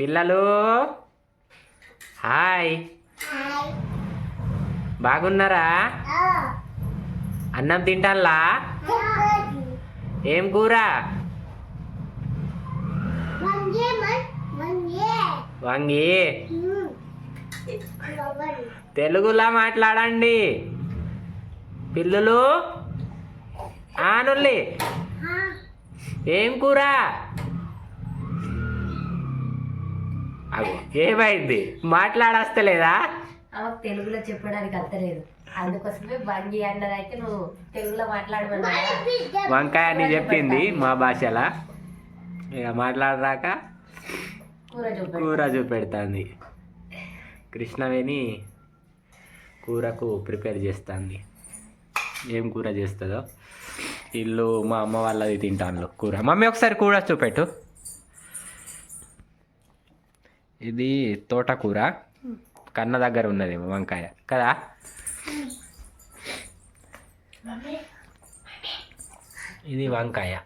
పిల్లలు హాయ్ బాగున్నారా అన్నం తింటాన్లా ఏం కూర వంగి తెలుగులా మాట్లాడండి పిల్లులు ఆనుల్లి ఏం కూర అగో ఏమైంది? మాట్లాడస్తలేదా? ఆమెకు తెలుగులో చెప్పడానికి అర్థలేదు అందుకోసమే బంగి అన్నదైతే నువ్వు తెలుగులో మాట్లాడమన్నా వంకాయ అని చెప్పింది మా భాషలా? ఇక మాట్లాడరాక కూర కూర చూపెడుతుంది. కృష్ణవేణి కూరకు ప్రిపేర్ చేస్తుంది. ఏం కూర చేస్తుందో? ఇల్లు మా అమ్మ వాళ్ళది తింటాను కూర. మమ్మీ ఒకసారి కూర చూపెట్టు. ఇది తోటకూర. కన్న దగ్గర ఉన్నది వంకాయ. కదా? ఇది వంకాయ.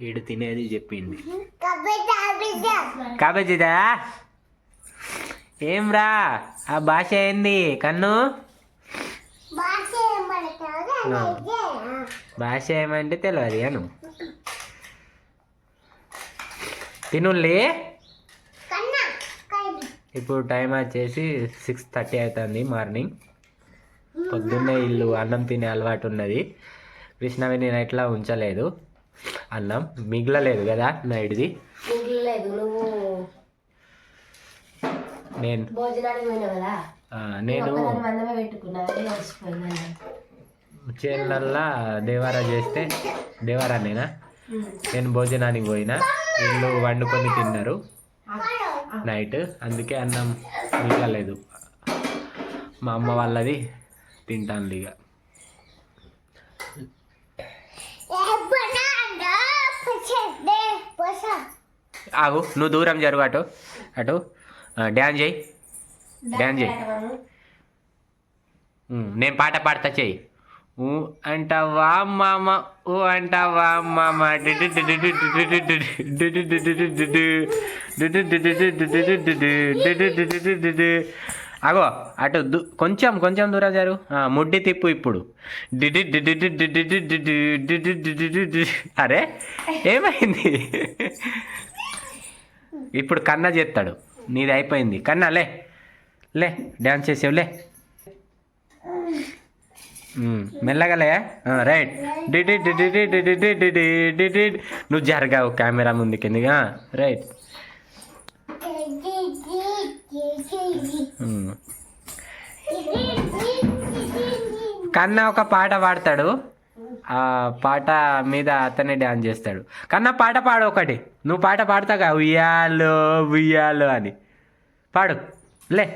వీడు తినేది చెప్పింది. కాబేజీదా ఏం రా ఆ భాష ఏంది? కన్ను? భాష ఏమంటే తెలియదు అను. తినుల్లి? ఇప్పుడు టైం వచ్చేసి సిక్స్ థర్టీ అవుతుంది మార్నింగ్ పొద్దున్నే ఇల్లు అన్నం తినే అలవాటు ఉన్నది. కృష్ణవేణి నైట్లా ఉంచలేదు. అన్నం మిగలలేదు కదా నైట్ది. నేను నేను చేనులల్లా దేవారా చేస్తే దేవారా నేనా నేను భోజనానికి పోయినా. వీళ్ళు వండుకొని తిన్నారు. నైట్. అందుకే అన్నం మిగలలేదు మా అమ్మ వాళ్ళది తింటాను ఇక ఆగు నువ్వు దూరం జరుగు అటు అటు. డ్యాన్స్ చేయి. డ్యాన్స్ చేయి. నేను పాట పాడతా చెయ్యి. ఊ అంటావా మామ ఊ అంటావా మామ అగో అటు కొంచెం కొంచెం దూరం జారు ముడ్డి తిప్పు ఇప్పుడు అరే ఏమైంది ఇప్పుడు కన్న చేస్తాడు నీది అయిపోయింది కన్నా లే లే డ్యాన్స్ చేసేవులే మెల్లగలే రైట్ డిడి డిడి డిడి డిడి డిడి నువ్వు జరగావు కెమెరా ముందుకి ఎందుగా రైట్ కన్నా ఒక పాట పాడతాడు ఆ పాట మీద అతనే డ్యాన్స్ చేస్తాడు కన్నా పాట పాడు ఒకటి నువ్వు పాట పాడతాగా ఉయ్యాలో ఉయ్యాలో అని పాడు లే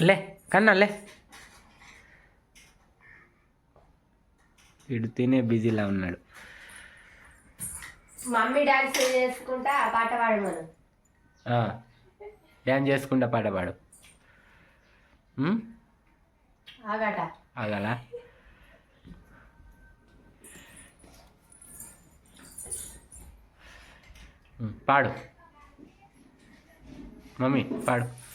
లే కన్నా లే వీడు తినే బిజీలా ఉన్నాడు. మమ్మీ డాన్స్ చేసుకుంటా పాట పాడమను. ఆ, డ్యాన్స్ చేసుకుంటా పాట పాడు? ఆగట. ఆగలా? పాడు. మమ్మీ పాడు.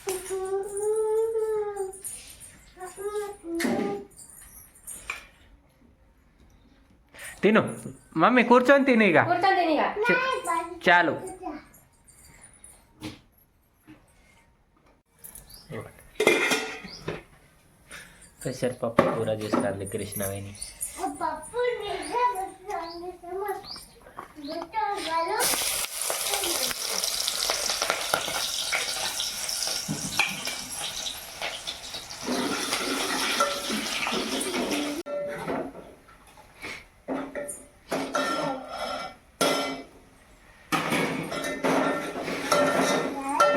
తిను. మమ్మీ కూర్చొని తిను ఇక. చాలు. పెసరపప్పు కూర చేస్తుంది కృష్ణవేణి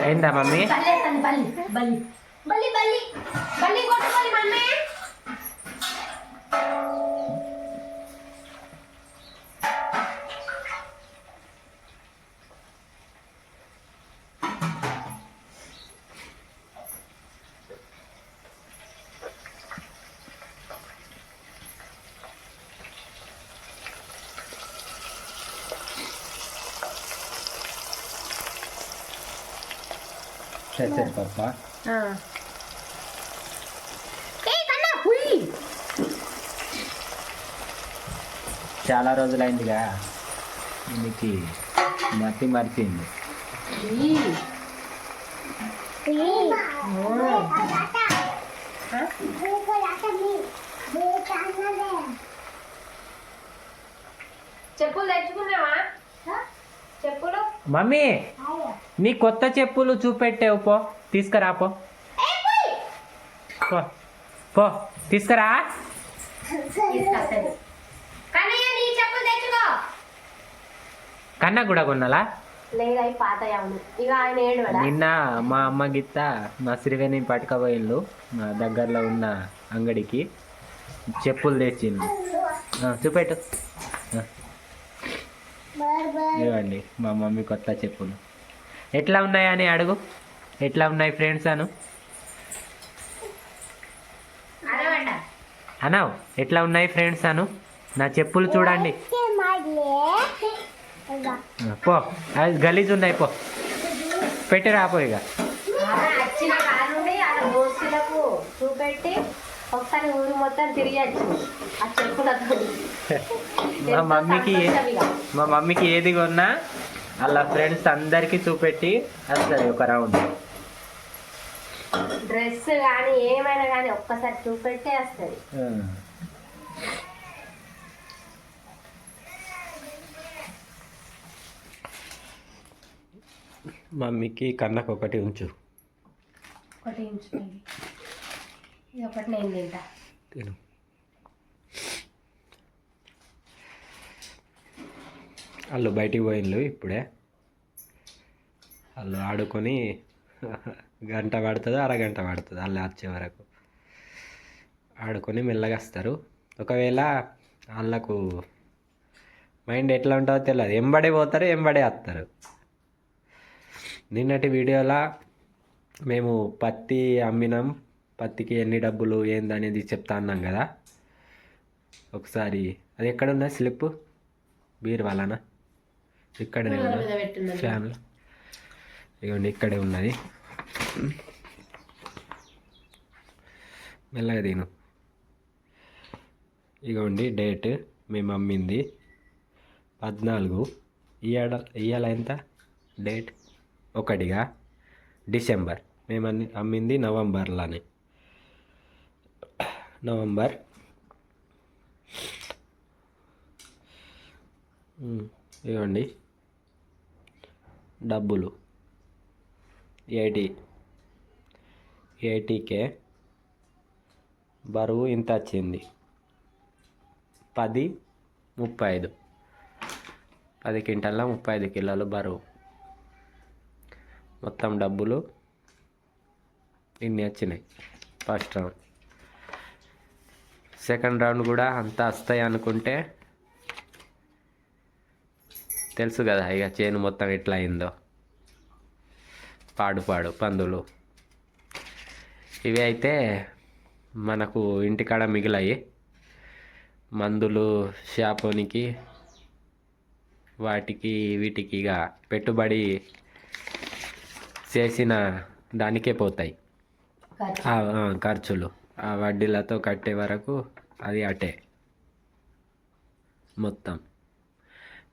కొట్టుకోవాలి మమ్మీ? ఏ కన్నా హుయ్ చాలా రోజులైందిగా. దీనికి మతి మరిచింది చెప్పులు తెచ్చుకున్నావా మమ్మీ నీ కొత్త చెప్పులు చూపెట్టావు పో. తీసుకురా పో. పో. తీసుకురా. కన్నా కూడా కొన్నాలా? నిన్న మా అమ్మ గిత్త మా శ్రీవేణి పట్టుకపోయిళ్ళు మా దగ్గరలో ఉన్న అంగడికి చెప్పులు తెచ్చింది ఆ, చూపెట్టు. ఇవ్వండి మా మమ్మీ కొత్త చెప్పులు. ఎట్లా ఉన్నాయని అడుగు. ఎట్లా ఉన్నాయి ఫ్రెండ్స్ అను? అనావు ఎట్లా ఉన్నాయి ఫ్రెండ్స్ అను? నా చెప్పులు చూడండి. పో. అది గలీజ్ ఉన్నాయి పో. పెట్టి రాపో ఇక. చూపెట్టి. ఒకసారి ఊరు మొత్తం తిరిగి వచ్చింది ఆ చెప్పులతో. మా మమ్మీకి మా మమ్మీకి ఏది కొన్నా అలా ఫ్రెండ్స్ అందరికీ చూపెట్టి వస్తుంది ఒక రౌండ్ డ్రెస్ కానీ ఏమైనా కానీ ఒక్కసారి చూపెట్టే వస్తుంది. మమ్మీకి కన్నకు ఒకటి ఉంచు ఒకటి ఉంచుకోండి ఇది ఒకటి నేను తింటా. తిను. వాళ్ళు బయటికి పోయిండ్రు ఇప్పుడే. వాళ్ళు ఆడుకొని గంట పడుతుంది అరగంట పడుతుంది వాళ్ళు వచ్చే వరకు. ఆడుకొని మెల్లగా వస్తారు. ఒకవేళ వాళ్ళకు మైండ్ ఎట్లా ఉంటుందో తెలియదు. ఎంబడే పోతారు ఎంబడే వస్తారు. నిన్నటి వీడియోలో మేము పత్తి అమ్మినాం. పత్తికి ఎన్ని డబ్బులు ఏందనేది చెప్తా అన్నాం కదా. ఒకసారి అది ఎక్కడ ఉన్నది స్లిప్? బీర్ వాళ్ళనా ఇక్కడనే పెట్టున్నది. ఫ్యాన్లో ఇదిగోండి ఇక్కడే ఉన్నది. మెల్లగా తిను. ఇగోండి డేట్ మేము అమ్మింది పద్నాలుగు. ఇయ్యాడ ఇయ్యాల ఎంత? డేట్? ఒకటిగా. డిసెంబర్. మేము అన్ని అమ్మింది నవంబర్లోనే. నవంబర్. ఇవ్వండి. డబ్బులు. ఎయిటీ. ఎయిటీకే. బరువు ఇంత వచ్చింది. పది ముప్పై ఐదు పది క్వింటల్ల ముప్పై ఐదు కిలోలు బరువు. మొత్తం డబ్బులు ఇన్ని వచ్చినాయి. First round. సెకండ్ రౌండ్ కూడా అంత వస్తాయి అనుకుంటే తెలుసు కదా ఇక చేను మొత్తం ఎట్లా అయిందో. పాడు పాడు పందులు. ఇవి అయితే మనకు ఇంటికాడ మిగిలాయి. మందులు షాపోనికి వాటికి వీటికి ఇక పెట్టుబడి చేసిన దానికే పోతాయి. ఖర్చులు. ఆ వడ్డీలతో కట్టే వరకు అది అటే. మొత్తం.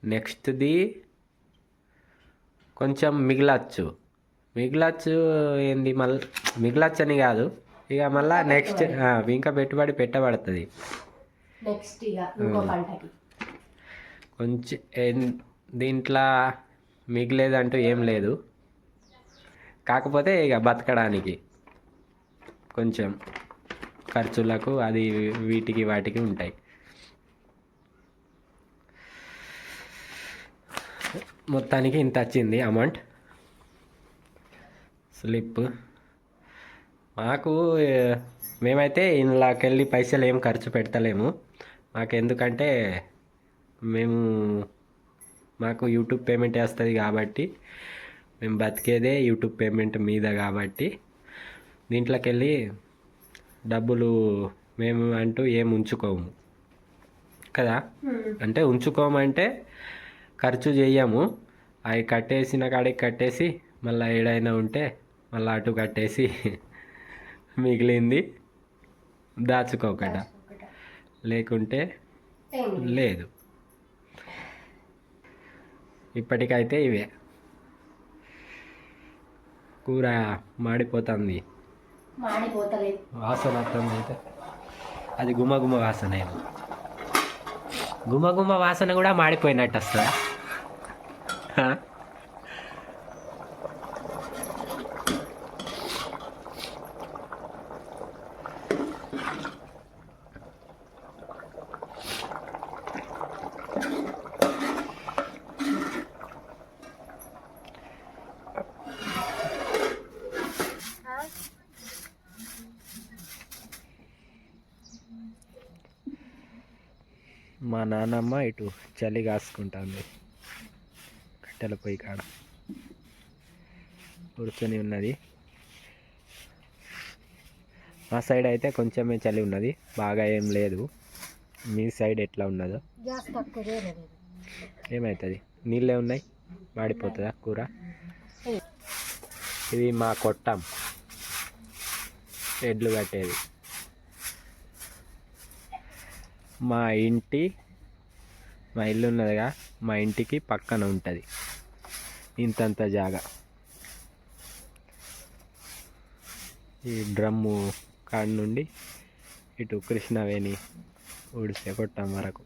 నెక్స్ట్ది కొంచెం మిగిలచ్చు. మిగిలచ్చు ఏంది మళ్ళీ మిగిలచ్చు అని కాదు. ఇక మళ్ళా నెక్స్ట్ ఇంకా పెట్టుబడి పెట్టబడుతుంది. కొంచెం దీంట్లో మిగిలేదంటూ ఏం లేదు. కాకపోతే ఇక బతకడానికి కొంచెం. ఖర్చులకు అది వీటికి వాటికి ఉంటాయి. మొత్తానికి ఇంత వచ్చింది అమౌంట్. స్లిప్. మాకు మేమైతే ఇందులోకెళ్ళి పైసలు ఏం ఖర్చు పెడతలేము. మాకు ఎందుకంటే మేము మాకు యూట్యూబ్ పేమెంట్ వేస్తుంది కాబట్టి మేము బతికేదే యూట్యూబ్ పేమెంట్ మీద కాబట్టి దీంట్లోకి వెళ్ళి డబ్బులు మేము అంటూ ఏం ఉంచుకోము. కదా? అంటే ఉంచుకోమంటే ఖర్చు చేయము అవి కట్టేసిన కాడికి కట్టేసి మళ్ళీ ఏడైనా ఉంటే మళ్ళీ అటు కట్టేసి మిగిలింది దాచుకోకట లేకుంటే లేదు. ఇప్పటికైతే ఇవే. కూర మాడిపోతుంది. మాడిపోతలేదు వాసన వస్తుంది అయితే. అది గుమగుమ వాసన ఏమో. గుమగుమ వాసన కూడా మాడిపోయినట్టు వస్తుందా? మా నాన్నమ్మ ఇటు చలి కాసుకుంటుంది. కట్టెల పొయ్యి కాడ. కూర్చొని ఉన్నది. మా సైడ్ అయితే కొంచెమే చలి ఉన్నది. బాగా ఏం లేదు. మీ సైడ్ ఎట్లా ఉన్నదో? ఏమవుతుంది నీళ్ళే ఉన్నాయి? మాడిపోతుందా కూర? ఇది మా కొట్టం. ఎడ్లు కట్టేది. మా ఇంటి మా ఇల్లు ఉన్నదిగా మా ఇంటికి పక్కన ఉంటుంది. ఇంతంత జాగా. ఈ డ్రమ్ము కాడ నుండి ఇటు కృష్ణవేణి ఊడిసే కొట్టం వరకు.